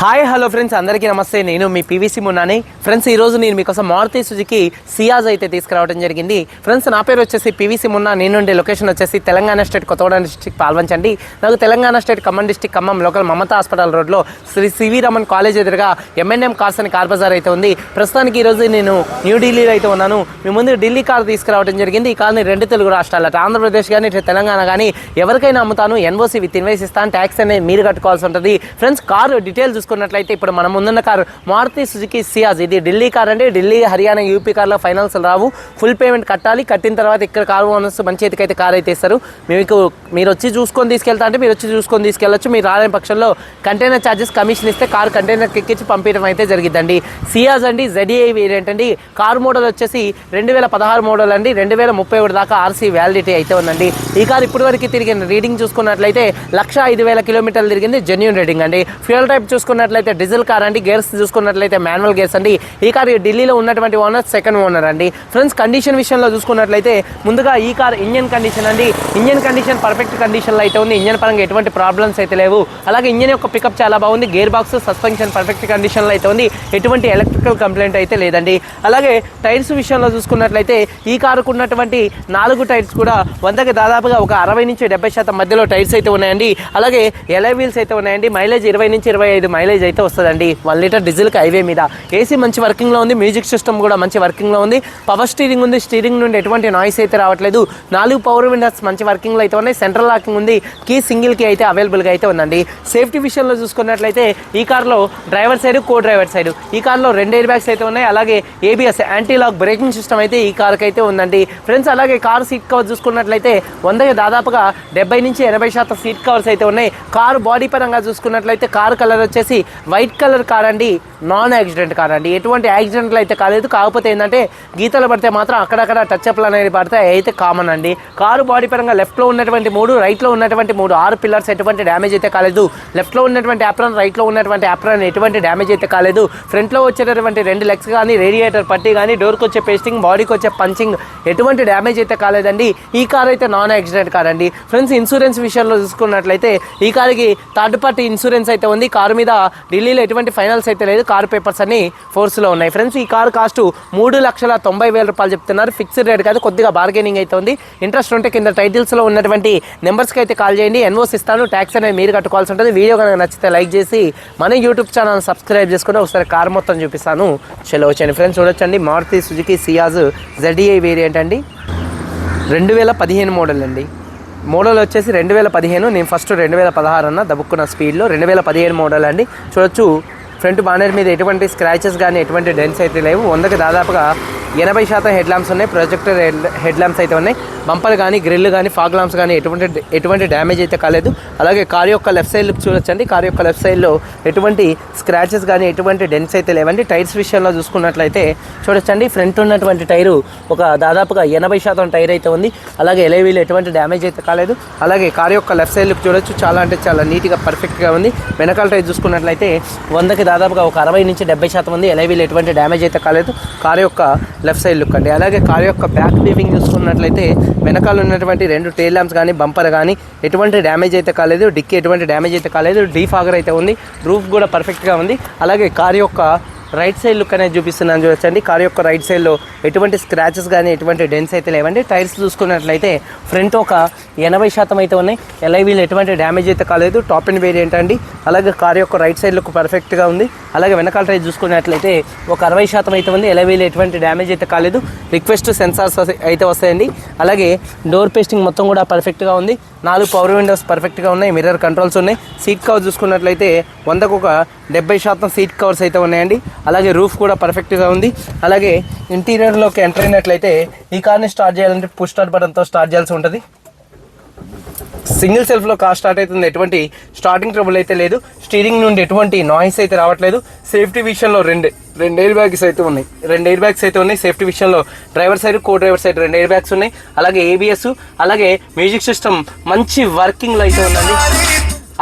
Hi hello friends. అందరికీ నమస్తే. నేను మీ పీవీసీ మున్నాని. ఫ్రెండ్స్ ఈ రోజు నేను మీకోసం మారుతి సుజుకి సియాజ్ అయితే తీసుకురావడం జరిగింది. ఫ్రెండ్స్ నా పేరు వచ్చేసి పీవీసీ మున్నా. నేను ఉండే లొకేషన్ వచ్చేసి తెలంగాణ స్టేట్ కొత్తగూడెం డిస్టిక్ పాల్వంచండి. నాకు Telangana state Khammam district Khammam local Mamata hospital రోడ్లో Shri C V Raman college ఎదురుగా ఎంఎన్ఎం కార్స్ అని కార్ బజార్ అయితే ఉంది. ప్రస్తుతానికి ఈరోజు నేను న్యూఢిల్లీలో అయితే ఉన్నాను. మీ ముందు ఢిల్లీ కార్ తీసుకురావడం జరిగింది. ఈ కార్ని రెండు తెలుగు రాష్ట్రాలు అటు ఆంధ్రప్రదేశ్ కానీ ఇటు తెలంగాణ కానీ ఎవరికైనా అమ్ముతాను. ఎన్ఓసి విత్ ఇన్వైస్ ఇస్తాను. ట్యాక్స్ అనేది మీరు కట్టుకోవాల్సి ఉంటుంది. ఫ్రెండ్స్ కారు డీటెయిల్ చూసుకున్నట్లయితే ఇప్పుడు మన ముందున్న కారు మారుతి సుజుకి సియాజ్. ఇది ఢిల్లీ కార్ అండి. ఢిల్లీ హర్యానా యూపీ కార్లో ఫైనాన్స్ రావు. ఫుల్ పేమెంట్ కట్టాలి. కట్టిన తర్వాత ఇక్కడ కారు ఓనర్స్ మంచి చేతికైతే కార్ అయితే ఇస్తారు. మీకు మీరు వచ్చి చూసుకొని తీసుకెళ్తా అంటే మీరు వచ్చి చూసుకొని తీసుకెళ్ళచ్చు. మీరు రాలేని పక్షంలో కంటైనర్ ఛార్జెస్ కమిషన్ ఇస్తే కార్ కంటైనర్ ఎక్కించి పంపించడం అయితే జరిగిద్దండి. సియాజ్ అండి జెడిఏ వేరియంట్ అండి. కార్ మోడల్ వచ్చేసి రెండు వేల పదహారు మోడల్ అండి. రెండు వేల ముప్పై ఒకటి దాకా ఆర్సీ వ్యాలిడిటీ అయితే ఉందండి. ఈ కార్ ఇప్పటి వరకు తిరిగిన రీడింగ్ చూసుకున్నట్లయితే లక్ష ఐదు వేల కిలోమీటర్లు తిరిగింది. జెన్యున్ రీడింగ్ అండి. ఫ్యూయల్ టైప్ చూసుకున్నట్లయితే డీజిల్ కార్ అండి గేర్స్ చూసుకున్నట్లయితే మాన్యువల్ గేర్స్ అండి. ఈ కార్ ఢిల్లీలో ఉన్నటువంటి ఓనర్ సెకండ్ ఓనర్ అండి. ఫ్రెండ్స్ కండిషన్ విషయంలో చూసుకున్నట్లయితే ముందుగా ఈ కార్ ఇంజన్ కండిషన్ అండి. ఇంజన్ కండిషన్ పర్ఫెక్ట్ కండిషన్లో అయితే ఉంది. ఇంజన్ పరంగా ఎటువంటి ప్రాబ్లమ్స్ అయితే లేవు. అలాగే ఇంజన్ యొక్క పికప్ చాలా బాగుంది. గేర్ బాక్స్ సస్పెన్షన్ పర్ఫెక్ట్ కండిషన్లో అయితే ఉంది. ఎటువంటి ఎలక్ట్రికల్ కంప్లైంట్ అయితే లేదండి. అలాగే టైర్స్ విషయంలో చూసుకున్నట్లయితే ఈ కారుకు ఉన్నటువంటి నాలుగు టైర్స్ కూడా వందకి దాదాపుగా ఒక అరవై నుంచి డెబ్బై శాతం మధ్యలో టైర్స్ అయితే ఉన్నాయండి. అలాగే ఎలై వీల్స్ అయితే ఉన్నాయండి. మైలేజ్ ఇరవై నుంచి ఇరవై ఐదు మైలేజ్ అయితే వస్తుందండి. వన్ లీటర్ డీజిల్కి హైవే మీద. ఏసీ మంచి వర్కింగ్లో ఉంది మ్యూజిక్ సిస్టమ్ కూడా మంచి వర్కింగ్లో ఉంది. పవర్ స్టీరింగ్ ఉంది స్టీరింగ్ నుండి ఎటువంటి నాయిస్ అయితే రావట్లేదు. నాలుగు పవర్ విండోస్ మంచి వర్కింగ్లో అయితే ఉన్నాయి. సెంట్రల్ లాకింగ్ ఉంది కీ సింగిల్ కీ అయితే అవైలబుల్గా అయితే ఉందండి. సేఫ్టీ విషయంలో చూసుకున్నట్లయితే ఈ కార్లో driver side co driver side. ఈ కార్లో రెండు ఎయిర్ బ్యాగ్స్ అయితే ఉన్నాయి. అలాగే ABS anti lock braking system అయితే ఈ కార్కి అయితే ఉందండి. ఫ్రెండ్స్ అలాగే కార్ సీట్ కవర్ చూసుకున్నట్లయితే వందకి దాదాపుగా డెబ్బై నుంచి ఎనభై శాతం సీట్ కవర్స్ అయితే ఉన్నాయి. కారు బాడీ పరంగా చూసుకున్నట్లయితే కారు కలర్ వచ్చేసి వైట్ కలర్ కార్ అండి నాన్ యాక్సిడెంట్ కార్ అండి ఎటువంటి యాక్సిడెంట్లు అయితే కాలేదు. కాకపోతే ఏంటంటే గీతలు పడితే మాత్రం అక్కడక్కడ టచ్ అప్లు అనేది పడితే అయితే కామన్ అండి. కారు బాడీ పరంగా లెఫ్ట్లో ఉన్నటువంటి మూడు రైట్లో ఉన్నటువంటి మూడు ఆరు పిల్లర్స్ ఎటువంటి డ్యామేజ్ అయితే కాలేదు. లెఫ్ట్లో ఉన్నటువంటి యాప్రాన్ రైట్లో ఉన్నటువంటి యాప్రాన్ ఎటువంటి డ్యామేజ్ అయితే కాలేదు. ఫ్రంట్లో వచ్చేటటువంటి రెండు లెగ్స్ కానీ రేడియేటర్ పట్టి కానీ డోర్కి వచ్చే పేస్టింగ్ బాడీకి వచ్చే పంచింగ్ ఎటువంటి డ్యామేజ్ అయితే కాలేదండి. ఈ కార్ అయితే నాన్ యాక్సిడెంట్ కార్ అండి ఫ్రెండ్స్ ఇన్సూరెన్స్ విషయంలో చూసుకున్నట్లయితే ఈ కార్కి థర్డ్ పార్టీ ఇన్సూరెన్స్ అయితే ఉంది. కారు మీద ఢిల్లీలో ఎటువంటి ఫైనల్స్ అయితే లేదు. కారు పేపర్స్ అన్ని ఫోర్స్లో ఉన్నాయి. ఫ్రెండ్స్ ఈ కారు కాస్ట్ మూడు లక్షల తొంభై వేల రూపాయలు చెప్తున్నారు. ఫిక్స్డ్ రేట్ కాదు కొద్దిగా బార్గెనింగ్ అయితే ఉంది. ఇంట్రెస్ట్ ఉంటే కింద టైటిల్స్లో ఉన్నటువంటి నెంబర్స్కి అయితే కాల్ చేయండి. ఎన్ఓస్ ఇస్తాను. ట్యాక్స్ అనేది మీరు కట్టుకోవాల్సి ఉంటుంది. వీడియో కనుక నచ్చితే లైక్ చేసి మన యూట్యూబ్ ఛానల్ సబ్స్క్రైబ్ చేసుకుని ఒకసారి కార్ మొత్తం చూపిస్తాను. చలో వచ్చండి ఫ్రెండ్స్ చూడొచ్చండి. Maruti Suzuki Ciaz ZDI variant అండి. రెండు వేల పదిహేను మోడల్ అండి. మోడల్ వచ్చేసి రెండు వేల పదిహేను. నేను ఫస్ట్ రెండు వేల పదహారు అన్న దబుక్కున్న స్పీడ్లో. రెండు వేల పదిహేను మోడల్ అండి. చూడొచ్చు ఫ్రంట్ బానర్ మీద ఎటువంటి స్క్రాచెస్ కానీ ఎటువంటి డెన్స్ అయితే లేవు. వందకి దాదాపుగా ఎనభై శాతం హెడ్ ల్యాంప్స్ ఉన్నాయి. ప్రొజెక్టర్ హెడ్ ల్యాంప్స్ అయితే ఉన్నాయి. బంపర్ కానీ గ్రిల్ కానీ ఫాగ్ ల్యాంప్స్ కానీ ఎటువంటి ఎటువంటి డ్యామేజ్ అయితే కాలేదు. అలాగే కార్ యొక్క లెఫ్ట్ సైడ్ చూడొచ్చండి. కార్ యొక్క లెఫ్ట్ సైడ్లో ఎటువంటి స్క్రాచెస్ కానీ ఎటువంటి డెన్స్ అయితే లేవండి. టైర్స్ విషయంలో చూసుకున్నట్లయితే చూడొచ్చండి. ఫ్రంట్ ఉన్నటువంటి టైరు ఒక దాదాపుగా ఎనభై శాతం టైర్ అయితే ఉంది. అలాగే ఎలవీలు ఎటువంటి డ్యామేజ్ అయితే కాలేదు. అలాగే కార్ యొక్క లెఫ్ట్ సైడ్ చూడొచ్చు. చాలా అంటే చాలా నీట్గా పర్ఫెక్ట్గా ఉంది. వెనకాల టైర్ చూసుకున్నట్లయితే వందకి దాదాపుగా ఒక అరవై నుంచి డెబ్బై శాతం ఉంది. ఎలవీలు ఎటువంటి డ్యామేజ్ అయితే కాలేదు. కార్ యొక్క లెఫ్ట్ సైడ్ లుక్ అండి. అలాగే కార్ యొక్క బ్యాక్ వీవింగ్ చూసుకున్నట్లయితే వెనకాల ఉన్నటువంటి రెండు టైల్ ల్యాంప్స్ కానీ బంపర్ కానీ ఎటువంటి డ్యామేజ్ అయితే కాలేదు. డిక్కి ఎటువంటి డ్యామేజ్ అయితే కాలేదు. డీఫాగర్ అయితే ఉంది. రూఫ్ కూడా పర్ఫెక్ట్గా ఉంది. అలాగే కార్ యొక్క రైట్ సైడ్ లుక్ అనేది చూపిస్తున్నాను చూడొచ్చండి. కార్ యొక్క రైట్ సైడ్లో ఎటువంటి స్క్రాచెస్ కానీ ఎటువంటి డెన్స్ అయితే లేవండి. టైర్స్ చూసుకున్నట్లయితే ఫ్రంట్ ఒక ఎనభై శాతం అయితే ఉన్నాయి. ఎల్ఐవీలు ఎటువంటి డ్యామేజ్ అయితే కాలేదు. టాప్ అండ్ వేరియంట్ అండి. అలాగే కార్ యొక్క రైట్ సైడ్ లుక్ పర్ఫెక్ట్గా ఉంది. అలాగే వెనకాల టైర్ చూసుకున్నట్లయితే ఒక అరవై శాతం అయితే ఉంది. ఎల్ఐవీలు ఎటువంటి డ్యామేజ్ అయితే కాలేదు. రిక్వెస్ట్ సెన్సార్స్ అయితే వస్తాయండి. అలాగే డోర్ పేస్టింగ్ మొత్తం కూడా పర్ఫెక్ట్గా ఉంది. నాలుగు పవర్ విండోస్ పర్ఫెక్ట్గా ఉన్నాయి మిర్రర్ కంట్రోల్స్ ఉన్నాయి. సీట్ కవర్ చూసుకున్నట్లయితే వందకు ఒక డెబ్బై శాతం సీట్ కవర్స్ అయితే ఉన్నాయండి. అలాగే రూఫ్ కూడా పర్ఫెక్ట్గా ఉంది. అలాగే ఇంటీరియర్లోకి ఎంటర్ అయినట్లయితే ఈ కార్ని స్టార్ట్ చేయాలంటే పుష్ స్టార్ట్ బటన్తో స్టార్ట్ చేయాల్సి ఉంటుంది. సింగిల్ సెల్ఫ్లో కార్ స్టార్ట్ అవుతుంది. ఎటువంటి స్టార్టింగ్ ట్రబుల్ అయితే లేదు. స్టీరింగ్ నుండి ఎటువంటి నాయిస్ అయితే రావట్లేదు. సేఫ్టీ విషయంలో రెండు రెండు ఎయిర్ బ్యాగ్స్ అయితే ఉన్నాయి. రెండు ఎయిర్ బ్యాగ్స్ అయితే ఉన్నాయి. సేఫ్టీ విషయంలో driver side co driver side రెండు ఎయిర్ బ్యాగ్స్ ఉన్నాయి. అలాగే ఏబిఎస్ అలాగే మ్యూజిక్ సిస్టమ్ మంచి వర్కింగ్లో అయితే ఉందండి.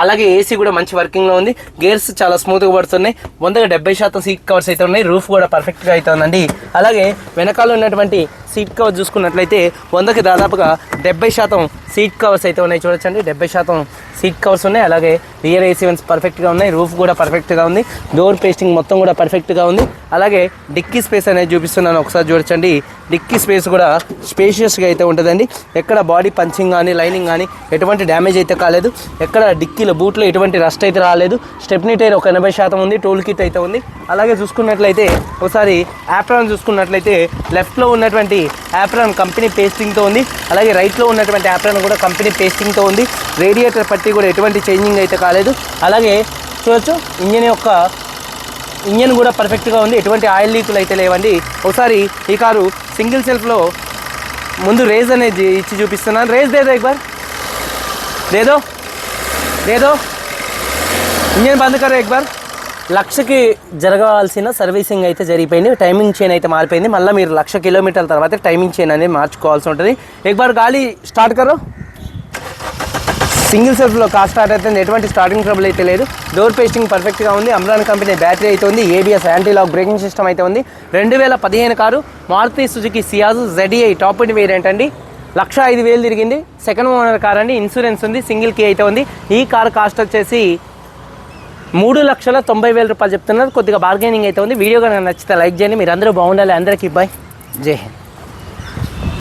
అలాగే ఏసీ కూడా మంచి వర్కింగ్లో ఉంది. గేర్స్ చాలా స్మూత్గా పడుతున్నాయి. వందగా డెబ్బై శాతం సీట్ కవర్స్ అయితే ఉన్నాయి. రూఫ్ కూడా పర్ఫెక్ట్గా అయితే ఉందండి. అలాగే వెనకాల ఉన్నటువంటి సీట్ కవర్ చూసుకున్నట్లయితే వందకి దాదాపుగా డెబ్బై శాతం సీట్ కవర్స్ అయితే ఉన్నాయి. చూడొచ్చండి. డెబ్బై శాతం సీట్ కవర్స్ ఉన్నాయి. అలాగే రియర్ ఏసీ వన్స్ పర్ఫెక్ట్గా ఉన్నాయి. రూఫ్ కూడా పర్ఫెక్ట్గా ఉంది. డోర్ పేస్టింగ్ మొత్తం కూడా పర్ఫెక్ట్గా ఉంది. అలాగే డిక్కీ స్పేస్ అనేది చూపిస్తున్నాను ఒకసారి చూడొచ్చండి. డిక్కీ స్పేస్ కూడా స్పేషియస్గా అయితే ఉంటుందండి. ఎక్కడ బాడీ పంచింగ్ కానీ లైనింగ్ కానీ ఎటువంటి డ్యామేజ్ అయితే కాలేదు. ఎక్కడ డిక్కీలో బూట్లో ఎటువంటి రస్ట్ అయితే రాలేదు. స్టెప్నీ టైర్ ఒక ఎనభై శాతం ఉంది టోల్ కిట్ అయితే ఉంది. అలాగే చూసుకున్నట్లయితే ఒకసారి యాప్రాన్ చూసుకున్నట్లయితే లెఫ్ట్లో ఉన్నటువంటి యాప్రాన్ కంపెనీ పేస్టింగ్తో ఉంది. అలాగే రైట్లో ఉన్నటువంటి యాప్రాన్ కూడా కంపెనీ పేస్టింగ్తో ఉంది. రేడియేటర్ పట్టి కూడా ఎటువంటి చేంజింగ్ అయితే కాలేదు. అలాగే చూడొచ్చు ఇంజిన్ యొక్క ఇంజన్ కూడా పర్ఫెక్ట్గా ఉంది. ఎటువంటి ఆయిల్ లీకులు అయితే లేవండి. ఒకసారి ఈ కారు సింగిల్ సెల్ఫ్లో ముందు రేజ్ అనేది ఇచ్చి చూపిస్తున్నాను. రేజ్ దేదో ఎక్బార్ దేదో? దేదో? ఇంజన్ బంద్ కరో ఎక్బార్ లక్షకి జరగాల్సిన సర్వీసింగ్ అయితే జరిగిపోయింది. టైమింగ్ చైన్ అయితే మారిపోయింది. మళ్ళీ మీరు లక్ష కిలోమీటర్ల తర్వాత టైమింగ్ చైన్ అనేది మార్చుకోవాల్సి ఉంటుంది. ఎక్బార్ గాలి స్టార్ట్ కరో సింగిల్ సెల్ఫ్లో కార్ స్టార్ట్ అవుతుంది ఎటువంటి స్టార్టింగ్ ట్రబుల్ అయితే లేదు. డోర్ పేస్టింగ్ పర్ఫెక్ట్గా ఉంది. అమ్రాన్ కంపెనీ బ్యాటరీ అయితే ఉంది. ABS anti lock braking system అయితే ఉంది. రెండు వేల పదిహేను car Maruti Suzuki Ciaz ZDI top end variant అండి. లక్ష ఐదు వేలు తిరిగింది. సెకండ్ ఓనర్ కార్ అండి. ఇన్సూరెన్స్ ఉంది. సింగిల్ కీ అయితే ఉంది. ఈ కార్ కాస్ట్ వచ్చేసి మూడు లక్షల తొంభై వేల రూపాయలు చెప్తున్నారు. కొద్దిగా బార్గెనింగ్ అయితే ఉంది. వీడియో కనుక నచ్చితే లైక్ చేయండి. మీరు అందరూ బాగుండాలి. అందరికీ బాయ్ జై హింద్.